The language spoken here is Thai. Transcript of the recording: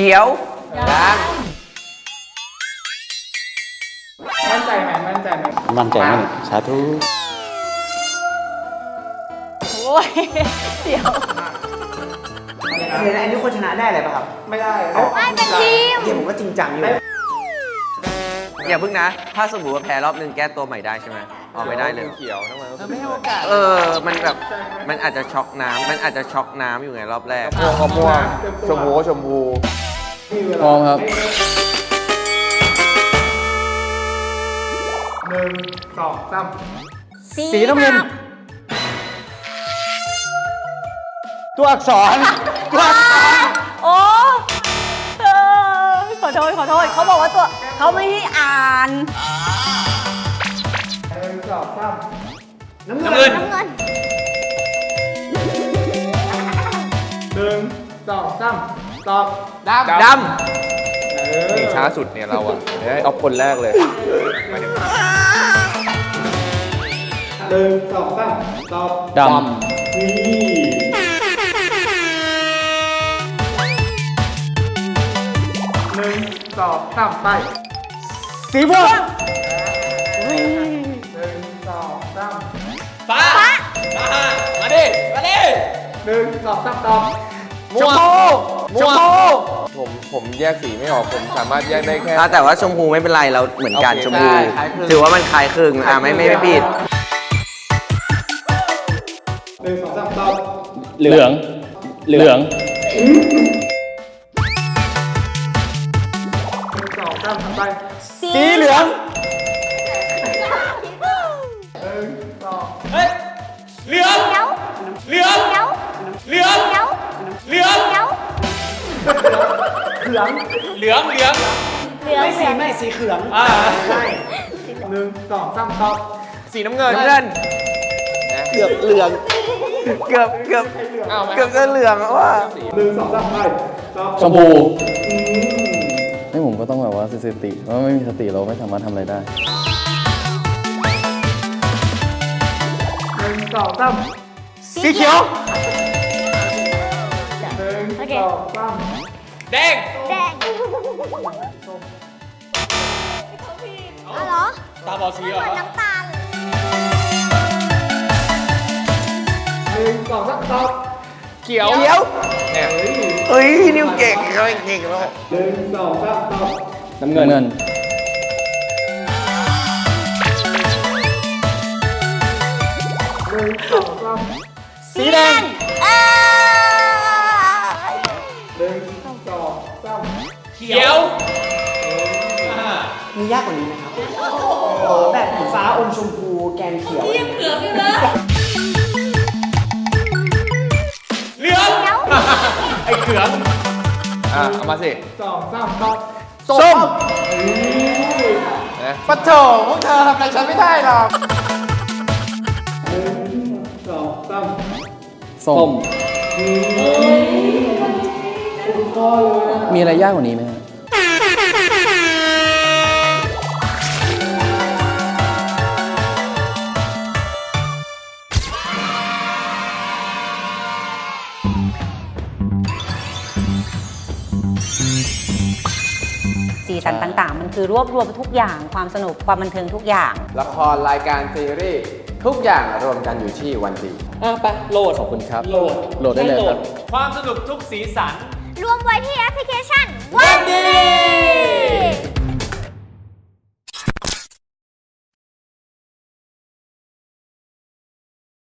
ขียว ยังมั่นใจไหมมั่นใจไหมมั่นใจไหมเนี่ยสาธุโอ้ยเดี๋ยวเดี๋ยวนะอันนี้คนชนะได้เลยป่ะครับ ไม่ได้ไม่เป็นทีมเกมผมก็จริงจังอยู่ อย่าเพิ่งนะ ถ้าสมมติว่าแพ้รอบหนึ่งแก้ตัวใหม่ได้ใช่ไหมอ๋อไม่ได้เลยเหรอ เขียวทำไมไม่ให้โอกาสเออ มันแบบ มันอาจจะช็อกน้ำ มันอาจจะช็อกน้ำอยู่ไงรอบแรก ม่วงก็ม่วงชมพูก็ชมพูพร้อมครับ หนึ่งสองสามสีน้ำเงิน ตัวอักษรตัวอักษรโอ้เออขอโทษขอโทษเขาบอกว่าตัว เขาไม่ได้อ่านหนึ่งสองสามน้ำเงินน้ำเงินหนึ่งสองสามตอบดำดนี่ช้าสุดเนี่ยเราอะเดี๋ยวให้เอาคนแรกเลยหนึ่งสองสามตอบดนี่หนึ่งสองสามไปำ สีม่วงหนึ่งสองสามฟ้ามาดิ มาดิหนึ่งสองสามตอบม่วงม่วงผมผมแยกสีไม่ออกผมสามารถแยกได้แค่ำอะแต่ว่าชมพูไม่เป็นไรเราเหมือนกันโอเคชมพูได้คล้ายคลึง ถือว่ามันคล้ายคลึงอะไม่ไม่ไม่ผิดหนึ่งสองสามตอบเหลือง เหลือง หนึ่งสองสามทำไปสีเหลืองหนึ่งสองเดี๋ยวเดี๋ยวเดี๋ยวเดี๋ยวเดี๋ยวเดี๋ยวเดี๋ยวเหลืองเหลืองเหลืองเดี๋ยวไม่สีไม่สีเขืองอ่าใช่หนึ่งสองสามตอบสีน้ำเงินน้ำเงินเกือบเหลืองเกือบเกือบอ้าวไม่เกือบจะเหลืองแล้วว่าหนึ่งสองสามไปตอบชมพูไม่ผม ก็ต้องแบบว่าสติเพราะไม่มีสติเราไม่สามารถทำอะไรได้ หนึ่งสองสามสีเขียวหนึ่งสองสามแดง แดงอ๋อเหรอตาบอดสีเหรเหมืออนน้ำตาลหนึ่งสองสามตอบ เขียวเขียวเนี่ยเฮ้ยนิวเก่งเขาเก่งแล้วหนึ่งสองสามตอบน้ำเงินเงินหนึ่งสองสามสีแดงเอ้ยหนึ่งสองสามเขียวมียากกว่านี้ไหมครับขอแบบฟ้าอมชมพูแกนเขียวเหลืองเดี๋ย อ้เขืองอะเอามาสิสองสามตอบส้มนะปะโถพวกเธอทำอะไรฉันไม่ได้หรอกหนึ่งสองสามส้มมีอะไรยากกว่านี้ไหมฮะ สีสันต่างๆ มันคือรวบรวมทุกอย่างความสนุกความบันเทิงทุกอย่าง ละครรายการซีรีส์ทุกอย่างรวมกันอยู่ที่วันดีอะไปโหลด ขอบคุณครับ โหลด โหลดได้เลยครับ ความสนุกทุกสีสัน รวมไว้ที่แอปพลิเคชันวันดี